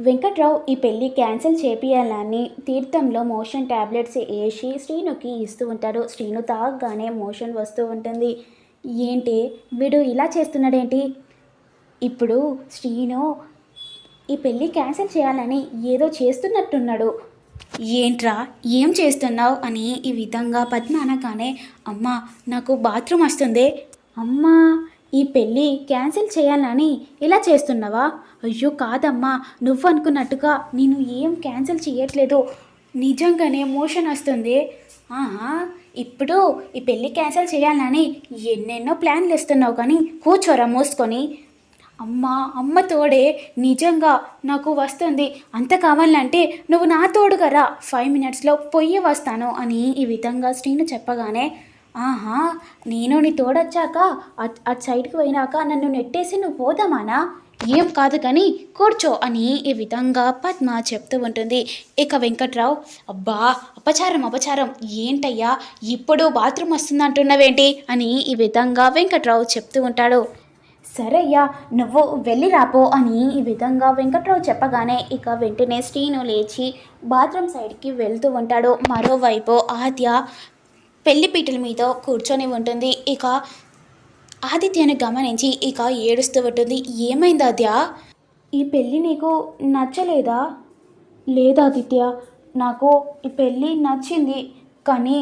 వెంకట్రావు ఈ పెళ్ళి క్యాన్సిల్ చేపియాలని తీర్థంలో మోషన్ ట్యాబ్లెట్స్ వేసి శ్రీనుకి ఇస్తూ ఉంటాడు. శ్రీను తాగగానే మోషన్ వస్తూ ఉంటుంది. ఏంటి? వీడు ఇలా చేస్తున్నాడేంటి? ఇప్పుడు శ్రీను ఈ పెళ్ళి క్యాన్సిల్ చేయాలని ఏదో చేస్తున్నట్టున్నాడు. ఏంట్రా? ఏం చేస్తున్నావు? అని ఈ విధంగా పద్మ అనగానే అమ్మ నాకు బాత్రూమ్ వస్తుంది. అమ్మా ఈ పెళ్ళి క్యాన్సిల్ చేయాలని ఇలా చేస్తున్నావా? అయ్యో కాదమ్మా నువ్వు అనుకున్నట్టుగా నేను ఏం క్యాన్సిల్ చేయట్లేదు. నిజంగానే మోషన్ వస్తుంది. ఆహా ఇప్పుడు ఈ పెళ్ళి క్యాన్సిల్ చేయాలని ఎన్నెన్నో ప్లాన్లు ఇస్తున్నావు కానీ కూర్చోరా మూసుకొని. అమ్మ అమ్మ తోడే నిజంగా నాకు వస్తుంది. అంత కావాలంటే నువ్వు నా తోడుగా రా. ఫైవ్ మినిట్స్లో పొయ్యి వస్తాను అని ఈ విధంగా శ్రీను చెప్పగానే ఆహా నేను నీ తోడొచ్చాక అట్ అటు సైడ్కి పోయినాక నన్ను నెట్టేసి నువ్వు పోదామానా? ఏం కాదు కానీ కూర్చో అని ఈ విధంగా పద్మ చెప్తూ ఉంటుంది. ఇక వెంకట్రావు అబ్బా అపచారం అపచారం. ఏంటయ్యా ఇప్పుడు బాత్రూమ్ వస్తుందంటున్నావేంటి అని ఈ విధంగా వెంకట్రావు చెప్తూ ఉంటాడు. సరయ్యా నువ్వు వెళ్ళి రాపో అని ఈ విధంగా వెంకట్రావు చెప్పగానే ఇక వెంటనే శ్రీను లేచి బాత్రూమ్ సైడ్కి వెళ్తూ ఉంటాడు. మరోవైపు ఆద్య పెళ్ళిపీటల మీద కూర్చొని ఉంటుంది. ఇక ఆదిత్యను గమనించి ఇక ఏడుస్తూ ఉంటుంది. ఏమైంది ఆద్య? ఈ పెళ్ళి నీకు నచ్చలేదా? లేదా ఆదిత్య నాకు ఈ పెళ్ళి నచ్చింది. కానీ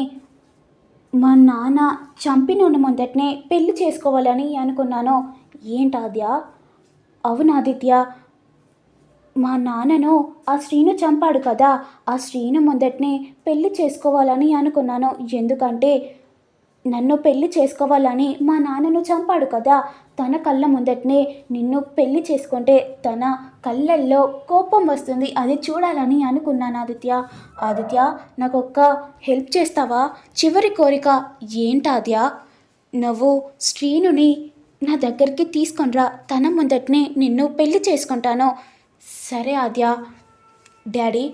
మా నాన్న చంపినోని మొదటనే పెళ్ళి చేసుకోవాలని అనుకున్నాను. ఏంటాద్య అవునాదిత్య మా నాన్నను ఆ శ్రీను చంపాడు కదా. ఆ శ్రీను మొదటనే పెళ్ళి చేసుకోవాలని అనుకున్నాను. ఎందుకంటే నన్ను పెళ్ళి చేసుకోవాలని మా నాన్నను చంపాడు కదా. తన కళ్ళ ముందటనే నిన్ను పెళ్ళి చేసుకుంటే తన కళ్ళల్లో కోపం వస్తుంది. అది చూడాలని అనుకున్నాను ఆదిత్య. ఆదిత్య నాకు ఒక్క హెల్ప్ చేస్తావా? చివరి కోరిక ఏంటాద్య నువ్వు శ్రీనుని నా దగ్గరికి తీసుకొనిరా తన ముందటనే నిన్ను పెళ్ళి చేసుకుంటాను. సరే ఆద్య. డాడీ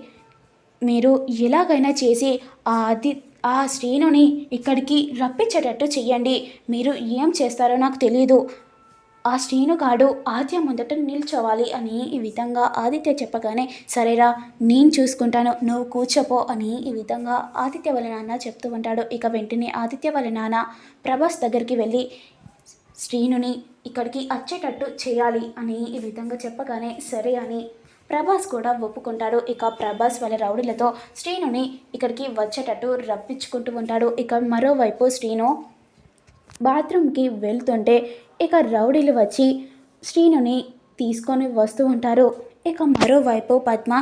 మీరు ఎలాగైనా చేసి ఆ ఆది ఆ శ్రీనుని ఇక్కడికి రప్పించేటట్టు చెయ్యండి. మీరు ఏం చేస్తారో నాకు తెలియదు ఆ శ్రీనుగాడు ఆద్య ముందట నిల్చోవాలి అని ఈ విధంగా ఆదిత్య చెప్పగానే సరేరా నేను చూసుకుంటాను నువ్వు కూర్చోపో అని ఈ విధంగా ఆదిత్య వాళ్ళ నాన్న చెప్తూ ఉంటాడు. ఇక వెంటనే ఆదిత్య వాళ్ళ నాన్న ప్రభాస్ దగ్గరికి వెళ్ళి శ్రీనుని ఇక్కడికి వచ్చేటట్టు చేయాలి అని ఈ విధంగా చెప్పగానే సరే అని ప్రభాస్ కూడా ఒప్పుకుంటాడు. ఇక ప్రభాస్ వాళ్ళ రౌడీలతో శ్రీనుని ఇక్కడికి వచ్చేటట్టు రప్పించుకుంటూ ఉంటాడు. ఇక మరోవైపు శ్రీను బాత్రూమ్కి వెళ్తుంటే ఇక రౌడీలు వచ్చి శ్రీనుని తీసుకొని వస్తూ ఉంటారు. ఇక మరోవైపు పద్మ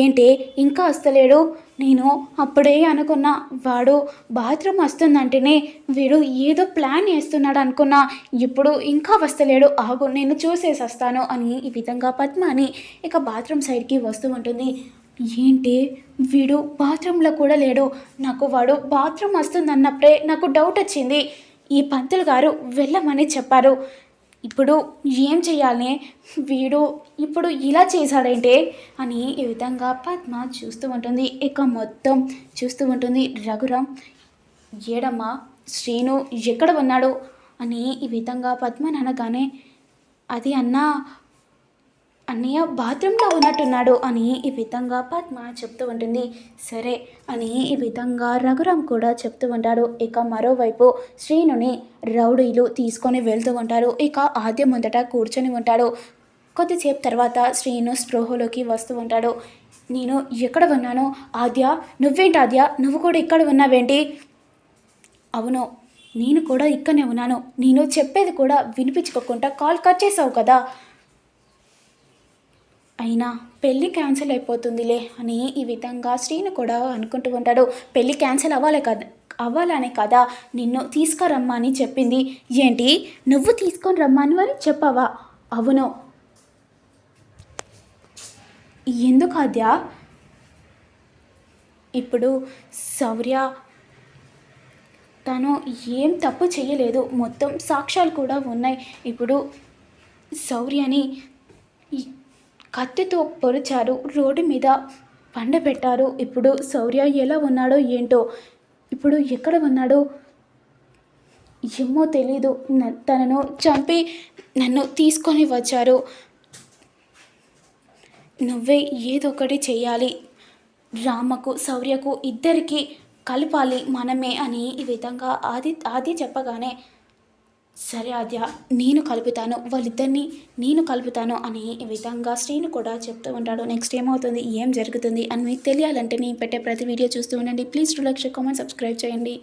ఏంటి ఇంకా వస్తలేడు నేను అప్పుడే అనుకున్నా వాడు బాత్రూమ్ వస్తుందంటేనే వీడు ఏదో ప్లాన్ వేస్తున్నాడు అనుకున్నా ఇప్పుడు ఇంకా వస్తలేడు ఆగు నేను చూసేసి వస్తాను అని ఈ విధంగా పద్మ అని ఇక బాత్రూమ్ సైడ్కి వస్తూ ఉంటుంది. ఏంటి వీడు బాత్రూంలో కూడా లేడు నాకు వాడు బాత్రూమ్ వస్తుందన్నప్పుడే నాకు డౌట్ వచ్చింది ఈ పంతులు గారు వెళ్ళమని చెప్పారు. ఇప్పుడు ఏం చేయాలి వీడు ఇప్పుడు ఇలా చేశాడంటే? అని ఈ విధంగా పద్మ చూస్తూ ఉంటుంది. ఇక మొత్తం చూస్తూ ఉంటుంది రఘురామ్. ఏడమ్మా శ్రీను ఎక్కడ ఉన్నాడు? అని ఈ విధంగా పద్మ అనగానే అది అన్నా అన్నయ్య బాత్రూంలో ఉన్నట్టున్నాడు అని ఈ విధంగా పద్మ చెప్తూ ఉంటుంది. సరే అని ఈ విధంగా రఘురామ్ కూడా చెప్తూ ఉంటాడు. ఇక మరోవైపు శ్రీనుని రౌడీలు తీసుకొని వెళ్తూ ఉంటారు. ఇక ఆద్య ముందట కూర్చొని ఉంటాడు. కొద్దిసేపు తర్వాత శ్రీను స్పృహలోకి వస్తూ ఉంటాడు. నేను ఎక్కడ ఉన్నాను? ఆద్య నువ్వేంటి ఆద్య? నువ్వు కూడా ఇక్కడ ఉన్నావేంటి? అవును నేను కూడా ఇక్కడనే ఉన్నాను. నేను చెప్పేది కూడా వినిపించుకోకుండా కాల్ కట్ చేసావు కదా. అయినా పెళ్ళి క్యాన్సిల్ అయిపోతుందిలే అని ఈ విధంగా శ్రీను కూడా అనుకుంటూ ఉంటాడు. పెళ్ళి క్యాన్సిల్ అవ్వాలి కదా అవ్వాలనే కదా నిన్ను తీసుకురమ్మని చెప్పింది. ఏంటి? నువ్వు తీసుకొని రమ్మని అని చెప్పావా? అవును. ఎందుకు అద్యా ఇప్పుడు శౌర్య తను ఏం తప్పు చేయలేదు మొత్తం సాక్ష్యాలు కూడా ఉన్నాయి. ఇప్పుడు శౌర్యని కత్తితో పొడిచారు. రోడ్డు మీద పండబెట్టారు ఇప్పుడు శౌర్య ఎలా ఉన్నాడో ఏంటో ఇప్పుడు ఎక్కడ ఉన్నాడో ఏమో తెలీదు. తనను చంపి నన్ను తీసుకొని వచ్చారు. నువ్వే ఏదో ఒకటి చేయాలి రామకు శౌర్యకు ఇద్దరికి కలపాలి మనమే అని ఈ విధంగా ఆది ఆది చెప్పగానే సరే ఆద్య నేను కలుపుతాను. వాళ్ళిద్దరిని నేను కలుపుతాను అని ఈ విధంగా శ్రీను కూడా చెప్తూ ఉంటాడు. నెక్స్ట్ ఏమవుతుంది? ఏం జరుగుతుంది? అని మీకు తెలియాలంటే నేను పెట్టే ప్రతి వీడియో చూస్తూ ఉండండి. Please two lakh comment subscribe చేయండి.